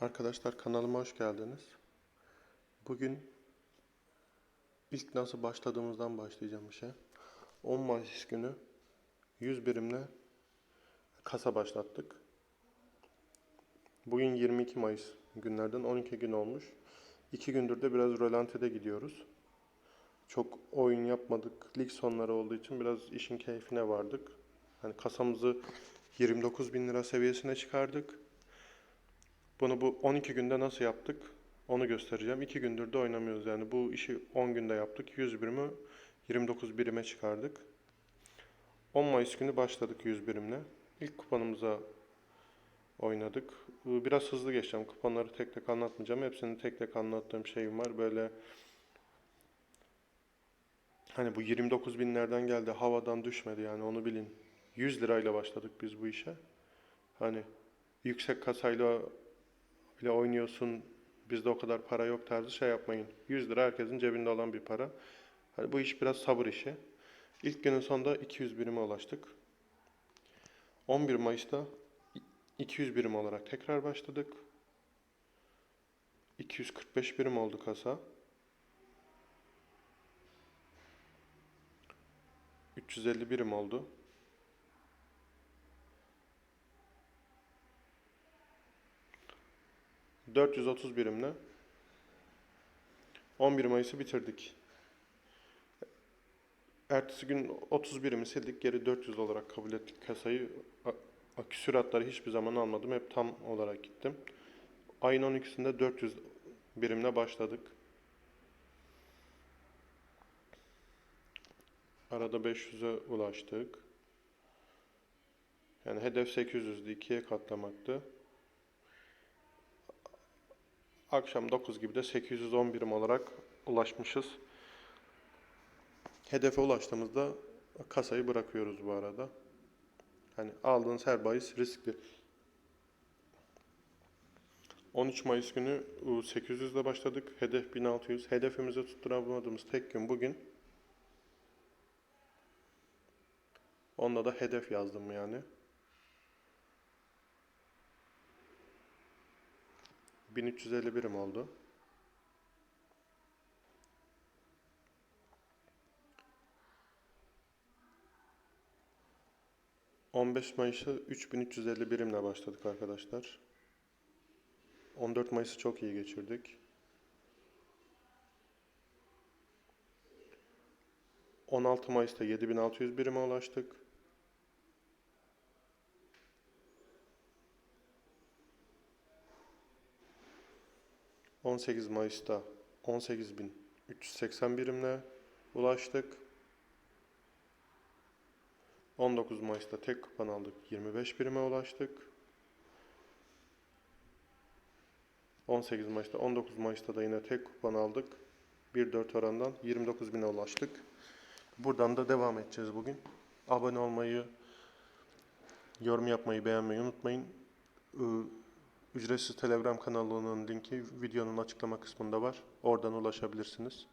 Arkadaşlar kanalıma hoş geldiniz. Bugün ilk nasıl başladığımızdan başlayacağım işe. 10 Mayıs günü 100 birimle kasa başlattık. Bugün 22 Mayıs günlerden 12 gün olmuş. 2 gündür de biraz rölantide gidiyoruz. Çok oyun yapmadık. Lig sonları olduğu için biraz işin keyfine vardık. Hani kasamızı 29 bin lira seviyesine çıkardık. Bunu bu 12 günde nasıl yaptık onu göstereceğim. 2 gündür de oynamıyoruz yani. Bu işi 10 günde yaptık. 100 birimi 29 birime çıkardık. 10 Mayıs günü başladık 100 birimle. İlk kuponumuza oynadık. Biraz hızlı geçeceğim. Kuponları tek tek anlatmayacağım. Hepsini tek tek anlattığım şeyim var. Böyle hani bu 29 binlerden geldi. Havadan düşmedi yani onu bilin. 100 lirayla başladık biz bu işe. Hani yüksek kasayla bile oynuyorsun. Bizde o kadar para yok tarzı şey yapmayın. 100 lira herkesin cebinde olan bir para. Hani bu iş biraz sabır işi. İlk günün sonunda 200 birime ulaştık. 11 Mayıs'ta 200 birim olarak tekrar başladık. 245 birim oldu kasa. 350 birim oldu. 430 birimle 11 Mayıs'ı bitirdik. Ertesi gün 30 birimi sildik, geri 400 olarak kabul ettik kasayı. A- a- Küsuratları hiçbir zaman almadım, hep tam olarak gittim. Ayın 12'sinde 400 birimle başladık. Arada 500'e ulaştık. Yani hedef 800'dü, ikiye katlamaktı. Akşam 9 gibi de 810 birim olarak ulaşmışız. Hedefe ulaştığımızda kasayı bırakıyoruz bu arada. Hani aldığınız her bahis riskli. 13 Mayıs günü 800 ile başladık. Hedef 1600. Hedefimizi tutturamadığımız tek gün bugün. Onda da hedef yazdım yani. 1350 birim oldu. ...15 Mayıs'ı 3350 birimle başladık arkadaşlar. 14 Mayıs'ı çok iyi geçirdik. 16 Mayıs'ta 7600 birime ulaştık. 18 Mayıs'ta 18.380 birimle ulaştık. 19 Mayıs'ta tek kupon aldık. 25 birime ulaştık. 18 Mayıs'ta 19 Mayıs'ta da yine tek kupon aldık. 1.4 orandan 29 bine ulaştık. Buradan da devam edeceğiz bugün. Abone olmayı, yorum yapmayı, beğenmeyi unutmayın. Ücretsiz Telegram kanalının linki videonun açıklama kısmında var. Oradan ulaşabilirsiniz.